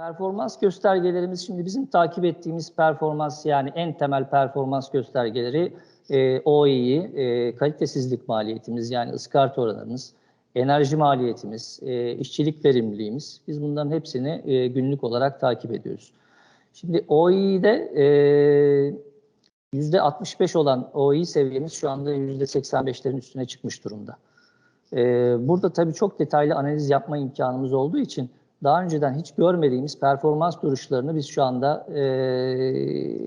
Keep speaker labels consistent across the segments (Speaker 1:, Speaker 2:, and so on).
Speaker 1: Performans göstergelerimiz şimdi bizim takip ettiğimiz performans yani en temel performans göstergeleri e, OE'yi, e, kalitesizlik maliyetimiz yani ıskarta oranımız, enerji maliyetimiz, e, işçilik verimliliğimiz. Biz bunların hepsini e, günlük olarak takip ediyoruz. Şimdi OE'de e, %65 olan OE seviyemiz şu anda %85'lerin üstüne çıkmış durumda. E, burada tabii çok detaylı analiz yapma imkanımız olduğu için daha önceden hiç görmediğimiz performans duruşlarını biz şu anda e,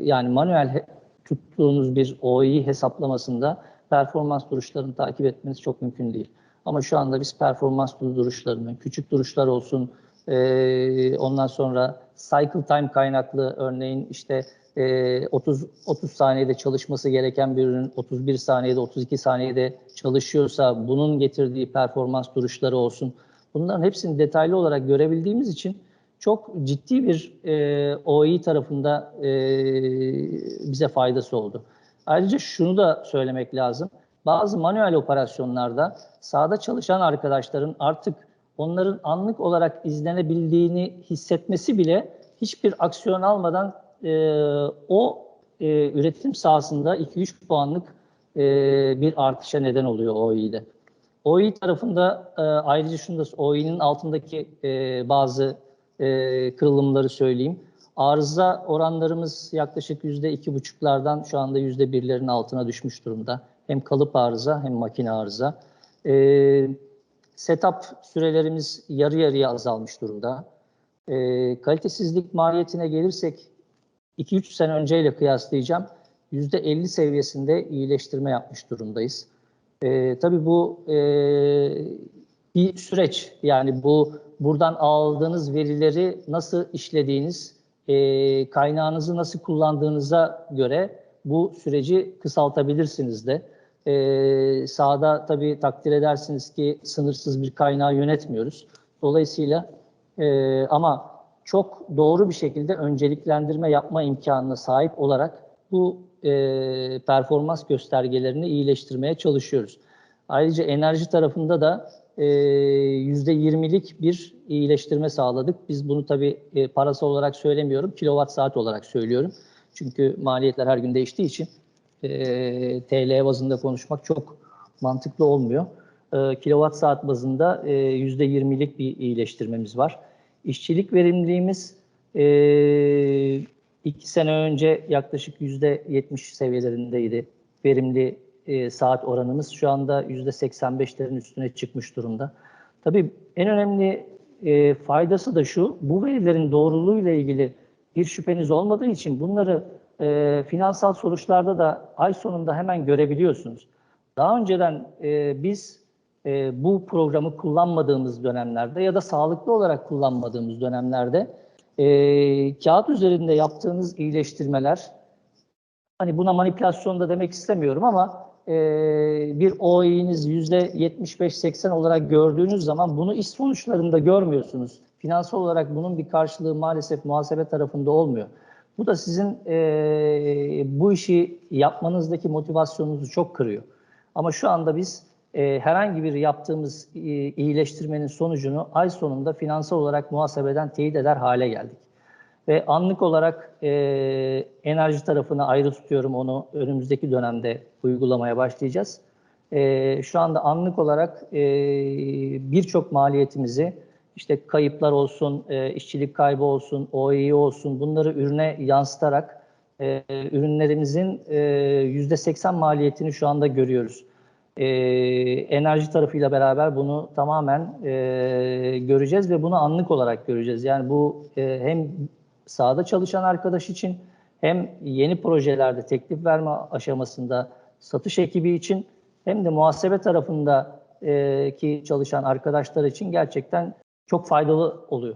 Speaker 1: yani manuel tuttuğumuz bir OI hesaplamasında performans duruşlarını takip etmeniz çok mümkün değil. Ama şu anda biz performans duruşlarını, küçük duruşlar olsun, e, ondan sonra cycle time kaynaklı örneğin işte e, 30 30 saniyede çalışması gereken bir ürün 31 saniyede 32 saniyede çalışıyorsa bunun getirdiği performans duruşları olsun. Bunların hepsini detaylı olarak görebildiğimiz için çok ciddi bir e, OI tarafında e, bize faydası oldu. Ayrıca şunu da söylemek lazım. Bazı manuel operasyonlarda sahada çalışan arkadaşların artık onların anlık olarak izlenebildiğini hissetmesi bile hiçbir aksiyon almadan e, o e, üretim sahasında 2-3 puanlık e, bir artışa neden oluyor OI'de. OI tarafında e, ayrıca şunu da OI'nin altındaki e, bazı e, kırılımları söyleyeyim. Arıza oranlarımız yaklaşık yüzde iki buçuklardan şu anda yüzde birlerin altına düşmüş durumda. Hem kalıp arıza hem makine arıza. E, setup sürelerimiz yarı yarıya azalmış durumda. E, kalitesizlik maliyetine gelirsek 2-3 sene önceyle kıyaslayacağım. %50 seviyesinde iyileştirme yapmış durumdayız. E, tabii bu e, bir süreç. Yani bu buradan aldığınız verileri nasıl işlediğiniz, e, kaynağınızı nasıl kullandığınıza göre bu süreci kısaltabilirsiniz de. E, sahada tabii takdir edersiniz ki sınırsız bir kaynağı yönetmiyoruz. Dolayısıyla e, ama çok doğru bir şekilde önceliklendirme yapma imkanına sahip olarak bu e, performans göstergelerini iyileştirmeye çalışıyoruz. Ayrıca enerji tarafında da e, %20'lik bir iyileştirme sağladık. Biz bunu tabii e, parası olarak söylemiyorum, kilowatt saat olarak söylüyorum. Çünkü maliyetler her gün değiştiği için e, TL bazında konuşmak çok mantıklı olmuyor. E, kilowatt saat bazında e, %20'lik bir iyileştirmemiz var. İşçilik verimliliğimiz e, iki sene önce yaklaşık %70 seviyelerindeydi. Verimli e, saat oranımız şu anda %85'lerin üstüne çıkmış durumda. Tabii en önemli e, faydası da şu, bu verilerin doğruluğuyla ilgili bir şüpheniz olmadığı için bunları e, finansal sonuçlarda da ay sonunda hemen görebiliyorsunuz. Daha önceden e, biz e, bu programı kullanmadığımız dönemlerde ya da sağlıklı olarak kullanmadığımız dönemlerde e, kağıt üzerinde yaptığınız iyileştirmeler, hani buna manipülasyon da demek istemiyorum ama e, bir OE'niz %75-80 olarak gördüğünüz zaman bunu iş sonuçlarında görmüyorsunuz. Finansal olarak bunun bir karşılığı maalesef muhasebe tarafında olmuyor. Bu da sizin e, bu işi yapmanızdaki motivasyonunuzu çok kırıyor. Ama şu anda biz e, herhangi bir yaptığımız e, iyileştirmenin sonucunu ay sonunda finansal olarak muhasebeden teyit eder hale geldik. Ve anlık olarak e, enerji tarafını ayrı tutuyorum onu önümüzdeki dönemde uygulamaya başlayacağız. E, şu anda anlık olarak e, birçok maliyetimizi işte kayıplar olsun, e, işçilik kaybı olsun, OEE olsun bunları ürüne yansıtarak e, ürünlerimizin e, %80 maliyetini şu anda görüyoruz. E, enerji tarafıyla beraber bunu tamamen e, göreceğiz ve bunu anlık olarak göreceğiz. Yani bu e, hem sahada çalışan arkadaş için hem yeni projelerde teklif verme aşamasında satış ekibi için hem de muhasebe tarafında e, çalışan arkadaşlar için gerçekten çok faydalı oluyor.